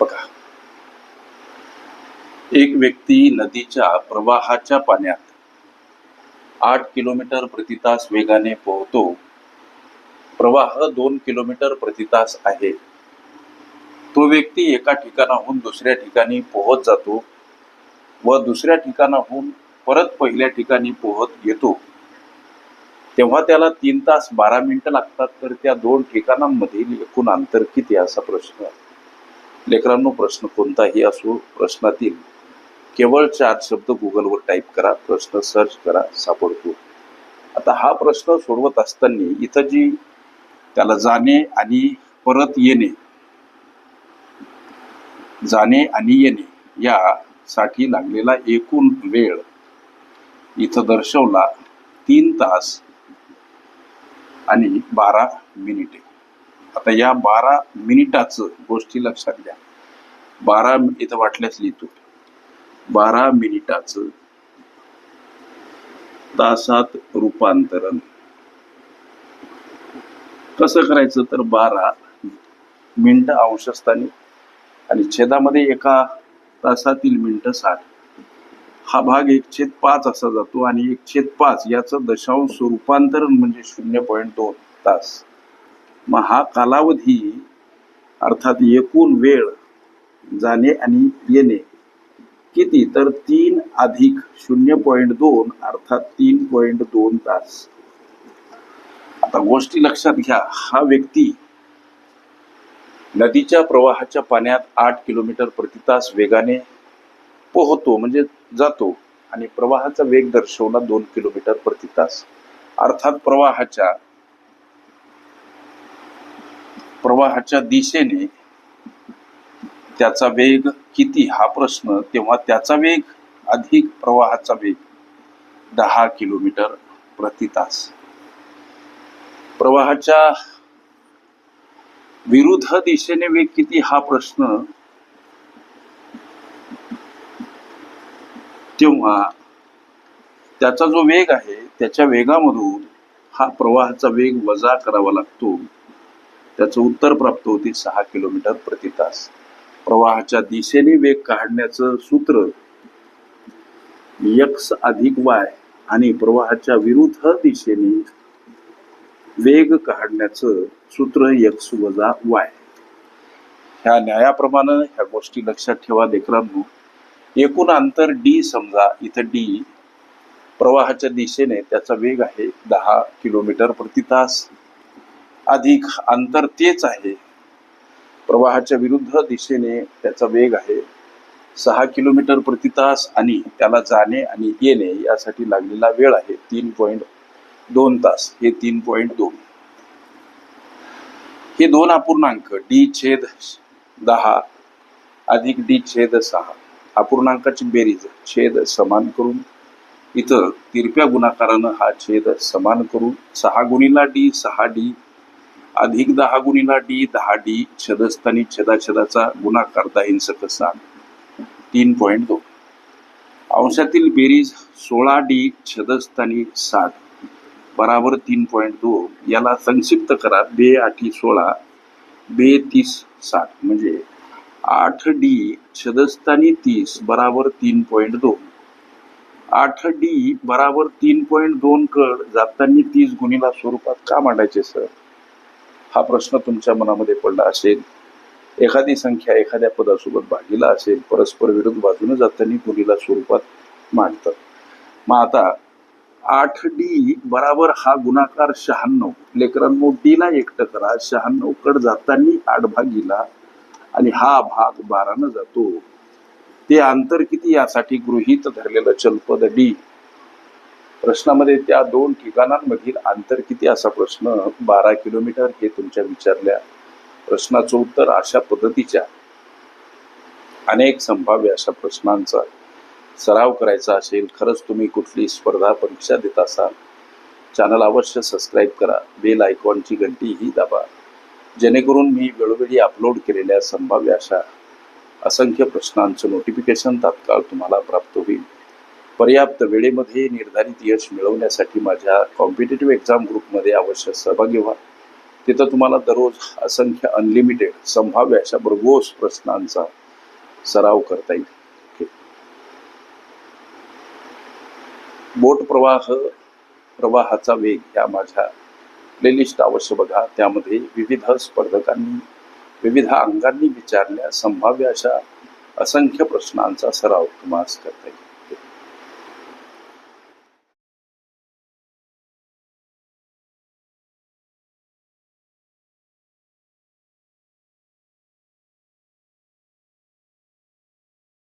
बघा. एक व्यक्ती नदीच्या प्रवाहाच्या पाण्यात आठ किलोमीटर प्रतितास वेगाने पोहतो प्रवाह दोन किलोमीटर प्रतितास आहे. तो व्यक्ती एका ठिकाणाहून दुसऱ्या ठिकाणी पोहत जातो व दुसऱ्या ठिकाणाहून परत पहिल्या ठिकाणी पोहत येतो. तेव्हा त्याला तीन तास बारा मिनिटं लागतात तर त्या दोन ठिकाणांमधील एकूण अंतर किती असा प्रश्न आहे. लेकरांनो प्रश्न कोणताही असो प्रश्नातील केवळ चार शब्द गुगलवर टाईप करा प्रश्न सर्च करा सापडतो. आता हा प्रश्न सोडवत असताना इथं जी त्याला जाणे आणि परत येणे जाणे आणि येणे यासाठी लागलेला एकूण वेळ इथं दर्शवला तीन तास आणि बारा मिनिटे. आता या बारा मिनिटाचं गोष्टी लक्षात घ्या. बारा इथं वाटल्यास लिहितो. बारा मिनिटाचं तासात रूपांतरण. कसं करायचं तर बारा मिनिटं अंशस्थानी आणि छेदामध्ये एका तासातील मिनिटं साठ. हा भाग एक छेद पाच असा जातो आणि एक छेद पाच याचं दशांश रूपांतरण म्हणजे शून्य पॉईंट दोन तास. मग हा कालावधी अर्थात एकूण वेळ जाणे आणि येणे. किती? तर तीन अधिक शून्य पॉईंट दोन अर्थात तीन पॉईंट दोन तास. आता गोष्टी लक्षात घ्या. हा व्यक्ती नदीच्या प्रवाहाच्या पाण्यात आठ किलोमीटर प्रति तास वेगाने पोहतो म्हणजे जातो आणि प्रवाहाचा वेग दर्शवला दोन किलोमीटर प्रति तास. अर्थात प्रवाहाच्या प्रवाहाच्या दिशेने त्याचा वेग किती हा प्रश्न तेव्हा त्याचा वेग अधिक प्रवाहाचा वेग. दहा किलोमीटर प्रति तास. प्रवाहाच्या विरुद्ध दिशेने वेग किती हा प्रश्न तेव्हा त्याचा जो वेग आहे त्याच्या वेगामधून हा प्रवाहाचा वेग वजा करावा लागतो. त्याचं उत्तर प्राप्त होते सहा किलोमीटर प्रति तास. प्रवाहाच्या दिशेने वेग काढण्याचं सूत्र यक्स अधिक वाय आणि प्रवाहाच्या विरुद्ध दिशेने वेग काढण्याचं सूत्र यक्स वजा वाय. ह्या न्यायाप्रमाणे ह्या गोष्टी लक्षात ठेवा लेकरांनो. एकूण अंतर डी समजा इथं डी प्रवाहाच्या दिशेने त्याचा वेग आहे दहा किलोमीटर प्रति तास. अधिक अंतर तेच आहे. प्रवाहाच्या विरुद्ध दिशेने त्याचा वेग आहे. सहा किलोमीटर प्रति तास आणि त्याला जाणे आणि येणे यासाठी लागलेला वेळ आहे तीन पॉईंट दोन तास. हे तीन पॉईंट दोन. हे दोन अपूर्णांक डी छेद दहा अधिक डी छेद सहा. अपूर्णांकाची बेरीज छेद समान करून इथं तिरप्या गुणाकारानं हा छेद समान करून सहा गुणीला डी सहा डी अधिक दहा गुणीला डी दहा डी छदस्थानी छदाछदाचा गुणाकार दाहींसक साठ तीन पॉईंट दोन. अंशातील बेरीज सोळा डी छदस्थानी साठ बराबर तीन पॉईंट दोन. याला संक्षिप्त करा. बे आठी सोळा. बे तीस साठ म्हणजे आठ डी छदस्थानी तीस बराबर तीन पॉईंट दोन. आठ डी बराबर तीन पॉईंट दोन कड जाताना तीस गुणीला स्वरूपात का मांडायचे सर? हा प्रश्न तुमच्या मनामध्ये पडला असेल एखादी संख्या एखाद्या पदासोबत भागीला असेल परस्पर विरुद्ध बाजूने जाताना गुणीला स्वरूपात मांडतात. मग आता आठ डी बराबर हा गुणाकार शहाण्णव. लेकरांनो डीला एकटं करा. शहाण्णव कड जाताना आठ भागीला आणि हा भाग बारानं जातो. ते अंतर किती यासाठी गृहीत धरलेलं चलपद डी. प्रश्नामध्ये त्या दोन ठिकाणांमधील अंतर किती? असा प्रश्न बारा किलोमीटर हे तुमच्या विचारल्या. प्रश्नाचं उत्तर अशा पद्धतीच्या. अनेक संभाव्य अशा प्रश्नांचा सराव करायचा असेल खरंच तुम्ही कुठली स्पर्धा परीक्षा देत असाल चॅनल अवश्य सबस्क्राईब करा. बेल आयकॉनची घंटी ही दाबा. जेणेकरून मी वेळोवेळी अपलोड केलेल्या संभाव्य अशा असंख्य प्रश्नांचं नोटिफिकेशन तात्काळ तुम्हाला प्राप्त होईल. पर्याप्त वेळेमध्ये निर्धारित यश मिळवण्यासाठी माझ्या कॉम्पिटेटिव्ह एक्झाम ग्रुपमध्ये अवश्य सहभागी व्हा. तिथं तुम्हाला दररोज असंख्य अनलिमिटेड संभाव्य अशा भरघोस प्रश्नांचा सराव करता येईल. ओके. बोट प्रवाह प्रवाहाचा वेग या माझ्या प्लेलिस्ट अवश्य बघा. त्यामध्ये विविध स्पर्धकांनी विविध अंगांनी विचारल्या संभाव्य अशा असंख्य प्रश्नांचा सराव तुम्हाला करता येईल.